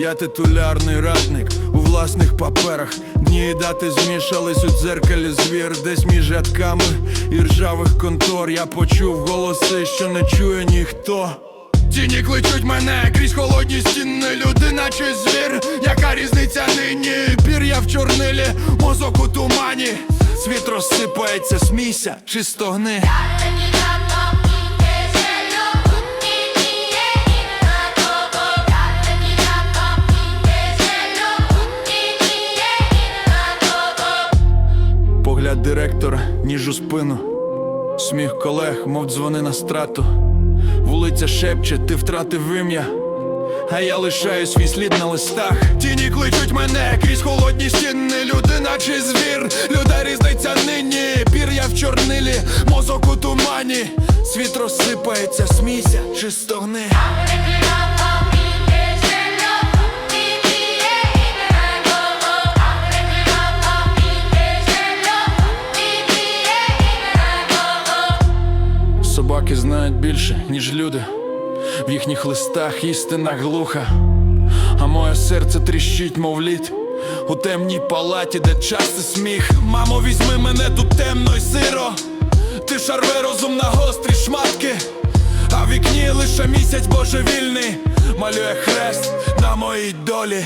Я титулярний радник у власних паперах. Дні і дати змішались у дзеркалі звір, десь між рядками і ржавих контор. Я почув голоси, що не чує ніхто. Тіні кличуть мене крізь холодні стіни, люди, наче звір. Яка різниця нині? Пір'я в чорнилі, мозок у тумані. Світ розсипається, смійся чи стогни. Погляд директора, ніж у спину, сміх колег, мов дзвони на страту. Вулиця шепче, ти втратив ім'я, а я лишаю свій слід на листах. Тіні кличуть мене крізь холодні стіни, люди, наче звір, людей різниця нині, пір'я в чорнилі, мозок у тумані, світ розсипається, смійся чи стогни. Собаки знають більше, ніж люди. В їхніх листах істина глуха, а моє серце тріщить, мов лід у темній палаті, де часто сміх. Мамо, візьми мене тут темно й сиро. Ти шарве розум на гострі шматки, а в вікні лише місяць божевільний малює хрест на моїй долі.